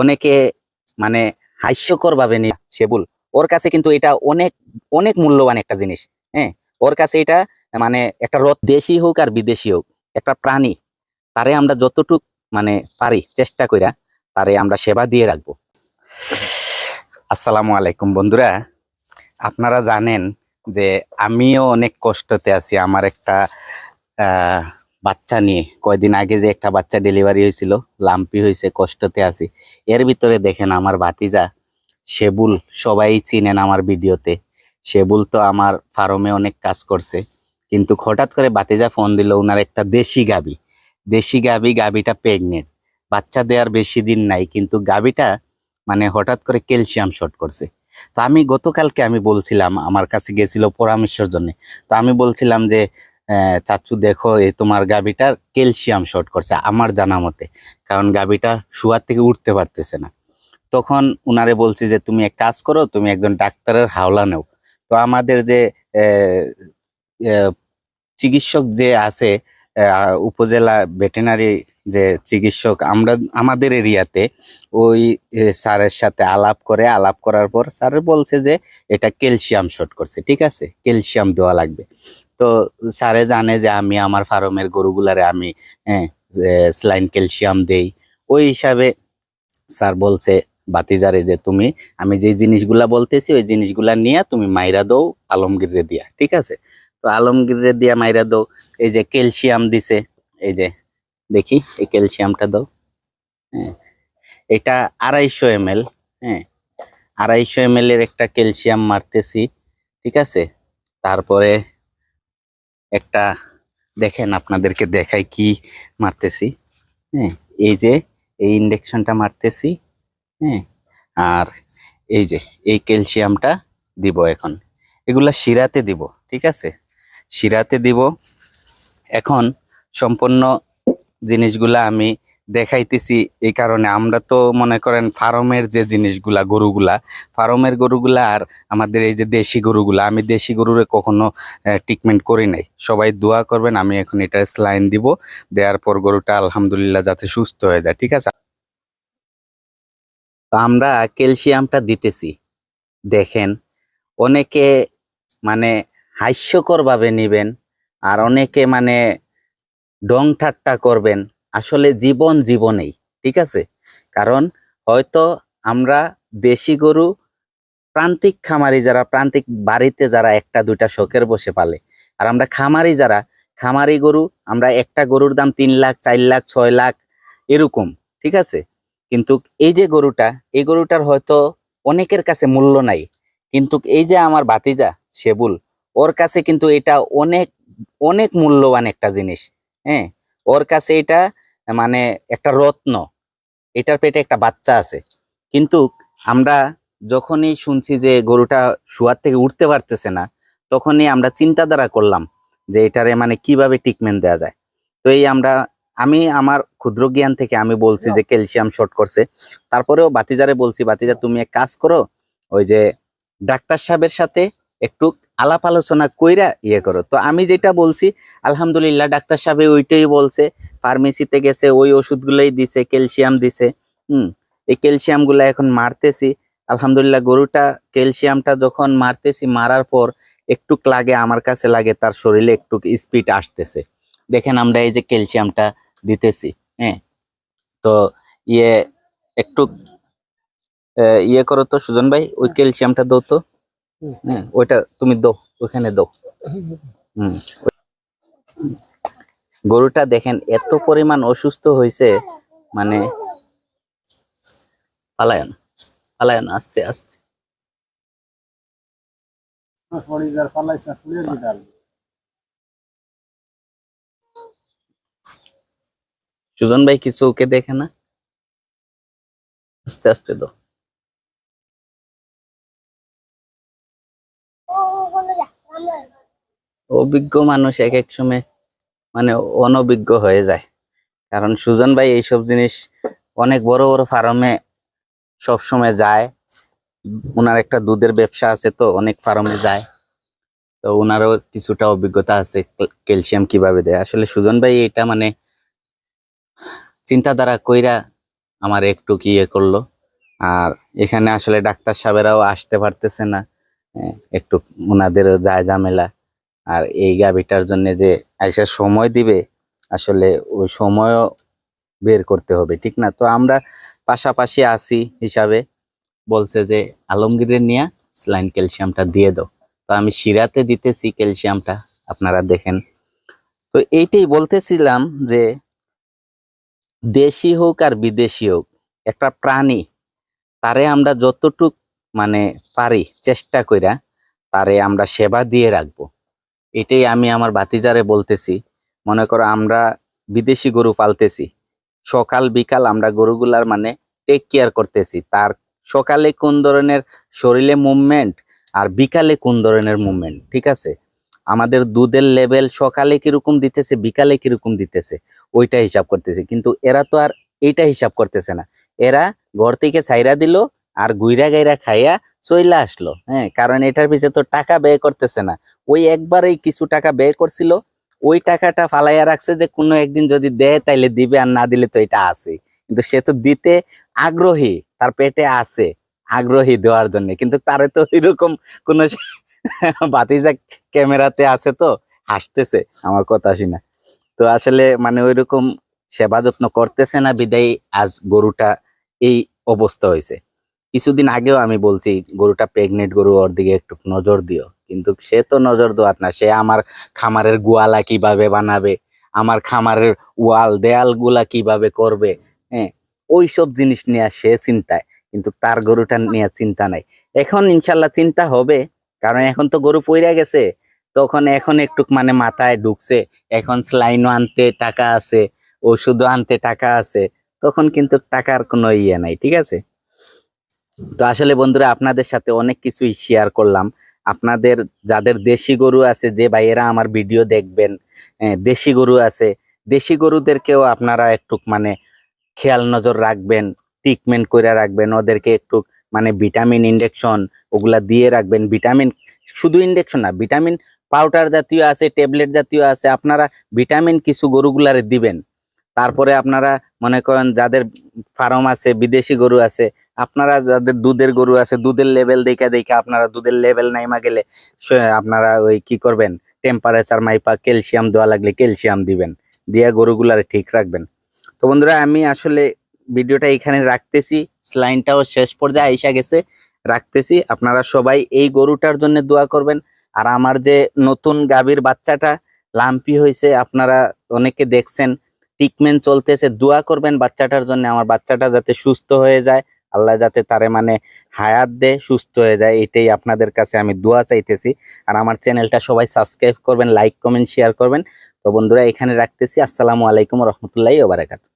অনেকে মানে হাস্যকর ভাবে নি সেবুল ওর কাছে কিন্তু এটা অনেক অনেক মূল্যবান একটা জিনিস হ্যাঁ? ওর কাছে এটা মানে একটা রথ দেশি হোক আর বিদেশি হোক, একটা প্রাণী, তারে আমরা যতটুক মানে পারি চেষ্টা কইরা তারে আমরা সেবা দিয়ে রাখব। আসসালামু আলাইকুম বন্ধুরা, আপনারা জানেন যে আমিও অনেক কষ্টতে আছি, আমার একটা বাচ্চা নিয়ে। কয়দিন আগে যে একটা বাচ্চা ডেলিভারি হয়েছিল, লাম্পি হয়েছে, কষ্টতে আছি। এর ভিতরে দেখেন আমার ভাতিজা সেবুল সবাই চিনেন আমার ভিডিওতে। সেবুল তো আমার ফার্মে অনেক কাজ করছে। কিন্তু হঠাৎ করে বাতিজা ফোন দিল, ওনার একটা দেশি গাবি। দেশি গাবি, গাবিটা প্রেগনেন্ট বাচ্চা দেওয়ার বেশি দিন নাই, কিন্তু গাবিটা মানে হঠাৎ করে ক্যালসিয়াম শর্ট করছে। তো আমি গতকালকে আমি বলছিলাম, আমার কাছে গেছিল পরামর্শের জন্য। তো আমি বলছিলাম যে চাচু দেখো এই তোমার গাবিটার ক্যালসিয়াম শর্ট করছে, আমার জানা মতে। কারণ গাবিটা শুয়ার থেকে উঠতে পারতেছে না। তখন উনারে বলছি যে, তুমি এক কাজ করো, তুমি একজন ডাক্তারের হাওলা নেও। তো আমাদের যে চিকিৎসক যে আছে উপজেলা ভেটেনারি যে চিকিৎসক, আমরা, আমাদের এরিয়াতে ওই স্যারের সাথে আলাপ করে, আলাপ করার পর স্যার বলছে যে, এটা ক্যালসিয়াম শর্ট করছে, ঠিক আছে? ক্যালসিয়াম দেওয়া লাগবে। তো স্যারে জানে যে আমি আমার ফার্মের গরুগুলারে আমি স্লাইন ক্যালসিয়াম দেই। ওই হিসাবে স্যার বলছে বাতিজারে যে তুমি, আমি যে জিনিসগুলা বলতেছি, ওই জিনিসগুলা নিয়ে তুমি মাইরা দৌ আলমগীরে দিয়া। ঠিক আছে? তো আলমগীরে দিয়া মাইরা দৌ এই যে ক্যালসিয়াম দিছে, এই যে দেখি, এই ক্যালসিয়ামটা দাও। হ্যাঁ এটা আড়াইশো এম হ্যাঁ আড়াইশো এম এর একটা ক্যালসিয়াম মারতেছি, ঠিক আছে? তারপরে একটা দেখেন আপনাদেরকে দেখাই কি মারতেছি হ্যাঁ এই যে এই ইন্ডেকশনটা মারতেছি হ্যাঁ আর এই যে এই ক্যালসিয়ামটা দিব এখন। এগুলা শিরাতে দিব, ঠিক আছে? শিরাতে দিব। এখন সম্পূর্ণ জিনিসগুলা আমি দেখাইতেছি এই কারণে। আমরা তো মনে করেন ফার্মের যে জিনিসগুলা, গরুগুলা, ফার্মের গরুগুলা আর আমাদের এই যে দেশি গরুগুলা, আমি দেশি গরুরে কখনো ট্রিটমেন্ট করি নাই। সবাই দোয়া করবেন, আমি এখন এটা স্লাইন দিব। দেওয়ার পর গরুটা আলহামদুলিল্লাহ যাতে সুস্থ হয়ে যায়, ঠিক আছে? আমরা ক্যালসিয়ামটা দিতেছি। দেখেন, অনেকে মানে হাস্যকর ভাবে নিবেন আর অনেকে মানে ডং ঠাট্টা করবেন। আসলে জীবন জীবনেই, ঠিক আছে? কারণ হয়তো আমরা দেশি গরু, প্রান্তিক খামারি যারা, প্রান্তিক বাড়িতে যারা একটা, দুইটা শখের বসে পালে, আর আমরা খামারি যারা, খামারি গরু, আমরা একটা গরুর দাম তিন লাখ, চার লাখ, ছয় লাখ, এরকম, ঠিক আছে? কিন্তু এই যে গরুটা, এই গরুটার হয়তো অনেকের কাছে মূল্য নাই, কিন্তু এই যে আমার বাতিজা সেবুল ওর কাছে কিন্তু এটা অনেক অনেক মূল্যবান একটা জিনিস হ্যাঁ? ওর কাছে এটা মানে একটা রত্ন। এটার পেটে একটা বাচ্চা আছে। কিন্তু আমরা যখনই শুনছি যে গরুটা শুয়ার থেকে উঠতে পারতেছে না, তখনই আমরা চিন্তাধারা করলাম যে এটারে মানে কীভাবে ট্রিটমেন্ট দেওয়া যায়। তো এই আমরা, আমি আমার ক্ষুদ্র জ্ঞান থেকে আমি বলছি যে ক্যালসিয়াম শর্ট করছে। তারপরেও বাতিজারে বলছি, বাতিজা তুমি এক কাজ করো, ওই যে ডাক্তার সাহেবের সাথে একটু আলাপ আলোচনা কইরা ইয়ে করো। তো আমি যেটা বলছি, আলহামদুলিল্লাহ ডাক্তার সাহেব ওইটাই বলছে ফার্মেসিতে গেছে, ওই ওষুধগুলোই দিছে ক্যালসিয়াম দিছে, হুম, এই ক্যালসিয়ামগুলা এখন মারতেছি। আলহামদুলিল্লাহ গরুটা ক্যালসিয়ামটা যখন মারতেছি, মারার পর একটু লাগে, আমার কাছে লাগে, তার শরীরে একটু স্পিড আসতেছে। দেখেন আমরা এই যে ক্যালসিয়ামটা দিতেছি হ্যাঁ তো ইয়ে একটু ইয়ে করো তো সুজন ভাই, ওই ক্যালসিয়ামটা দাও তো। হ্যাঁ ওইটা তুমি দাও ওখানে হুম গরুটা দেখেন এত পরিমাণ অসুস্থ হয়েছে মানে পালায়ন পালায়ন আস্তে আস্তে. সুজন ভাই, কিছু ওকে দেখে না? আস্তে আস্তে দাও। অভিজ্ঞ মানুষ এক এক সময় মানে অনভিজ্ঞ হয়ে যায়। কারণ সুজন ভাই এইসব জিনিস অনেক বড় বড় ফার্মে সব সময় যায়। ওনার একটা দুধের ব্যবসা আছে তো, অনেক ফার্মে যায়। তো ওনারও কিছুটা অভিজ্ঞতা আছে ক্যালসিয়াম কীভাবে দেয়। আসলে সুজন ভাই এটা মানে চিন্তাধারা কইরা আমার একটু কি ইয়ে করল। আর এখানে আসলে ডাক্তার সাহেবেরাও আসতে পারতেছে না। একটু ওনাদেরও যায় ঝামেলা। আর এই গাভিটার জন্য যে আইসা সময় দিবে, আসলে ওই সময়ও বের করতে হবে, ঠিক না? তো আমরা পাশাপাশি আছি হিসাবে, বলছে যে আলমগীরের নিয়ে স্লাইন ক্যালসিয়ামটা দিয়ে দাও। তো আমি শিরাতে দিতেছি ক্যালসিয়ামটা, আপনারা দেখেন। তো এইটাই বলতেছিলাম যে দেশি হোক আর বিদেশি হোক, একটা প্রাণী, তারে আমরা যতটুক মানে পারি, চেষ্টা কইরা, তারে আমরা সেবা দিয়ে রাখব। এটাই আমি আমার বাতিজারে বলতেছি। মনে করো আমরা বিদেশি গরু পালতেছি। সকাল, বিকাল আমরা গরুগুলার মানে টেক কেয়ার করতেছি। তার সকালে কোন ধরনের শরীরে মুভমেন্ট আর বিকালে কোন ধরনের মুভমেন্ট ঠিক আছে? আমাদের দুধের লেভেল সকালে কীরকম দিতেছে, বিকালে কীরকম দিতেছে, ওইটা হিসাব করতেছে। কিন্তু এরা তো আর এইটা হিসাব করতেছে না। এরা ঘর থেকে ছাইরা দিল আর গুইরা গাইরা খাইয়া চইলা আসলো হ্যাঁ? কারণ এটার পিছনে তো টাকা ব্যয় করতেছে না। ওই একবারেই কিছু টাকা ব্যয় করছিল, ওই টাকাটা ফালাইয়া রাখছে যে কোনো একদিন যদি দেয় তাইলে দিবে, আর না দিলে তো এটা আছে। কিন্তু সে তো দিতে আগ্রহী, তার পেটে আছে আগ্রহী দেওয়ার জন্য। কিন্তু তারে তো এরকম কোন বাতিজা ক্যামেরাতে আছে তো, হাসতেছে, আমার কথা শুনে। তো আসলে মানে ওইরকম সেবা যত্ন করতেছে না, বিদায় আজ গরুটা এই অবস্থা হয়েছে কিছুদিন আগেও আমি বলছি, গরুটা প্রেগনেন্ট গরু, ওর দিকে একটু নজর দিও। কিন্তু সে তো নজর দেওয়ার না। সে আমার খামারের গোয়ালা কীভাবে বানাবে? আমার খামারের ওয়াল দেয়ালগুলা কীভাবে করবে? হ্যাঁ ওই সব জিনিস নিয়ে সে চিন্তায়, কিন্তু তার গরুটা নিয়ে চিন্তা নাই। এখন ইনশাল্লাহ চিন্তা হবে, কারণ এখন তো গরু পইরা গেছে। তখন এখন একটু মানে মাথায় ঢুকছে, এখন স্লাইনও আনতে টাকা আছে, ওষুধও আনতে টাকা আছে, তখন কিন্তু টাকার কোনো ইয়ে নাই, ঠিক আছে? তো আসলে বন্ধুরা, আপনাদের সাথে অনেক কিছুই শেয়ার করলাম। আপনাদের, যাদের দেশি গরু আছে, যে ভাইয়েরা আমার ভিডিও দেখবেন দেশি গরু আছে, দেশি গরুদেরকেও আপনারা একটু মানে খেয়াল নজর রাখবেন ট্রিটমেন্ট করে রাখবেন, ওদেরকে একটু মানে ভিটামিন ইনজেকশন ওগুলা দিয়ে রাখবেন। ভিটামিন শুধু ইনজেকশন না ভিটামিন পাউডার জাতীয় আছে ট্যাবলেট জাতীয় আছে, আপনারা ভিটামিন কিছু গরুগুলারে দিবেন। তারপরে আপনারা মনে করেন, যাদের ফার্ম আছে, বিদেশি গরু আছে, আপনারা যাদের দুধের গরু আছে, দুধের লেভেল দেখে দেখে আপনারা দুধের লেভেল নাইমা গেলে আপনারা ওই কি করবেন? টেম্পারেচার মাইপা ক্যালসিয়াম দেওয়া লাগলে ক্যালসিয়াম দিবেন, দিয়ে গরুগুলারে ঠিক রাখবেন। তো বন্ধুরা, আমি আসলে ভিডিওটা এখানে রাখতেছি স্লাইনটাও শেষ পর্যায়ে আইসা গেছে, রাখতেছি। আপনারা সবাই এই গরুটার জন্য দোয়া করবেন। আর আমার যে নতুন গাভীর বাচ্চাটা লাম্পি হয়েছে আপনারা অনেকে দেখছেন ট্রিটমেন্ট চলতেছে, দোয়া করবেন বাচ্চাটার জন্য। আমার বাচ্চাটা যাতে সুস্থ হয়ে যায়, আল্লাহ যাতে তারে মানে হায়াত দে সুস্থ হয়ে যায়, এটাই আপনাদের কাছে আমি দোয়া চাইতেছি। আর আমার চ্যানেলটা সবাই সাবস্ক্রাইব করবেন লাইক কমেন্ট শেয়ার করবেন। তো বন্ধুরা, এখানে রাখতেছি। আসসালামু আলাইকুম রহমতুল্লাহ ওবারাকাতু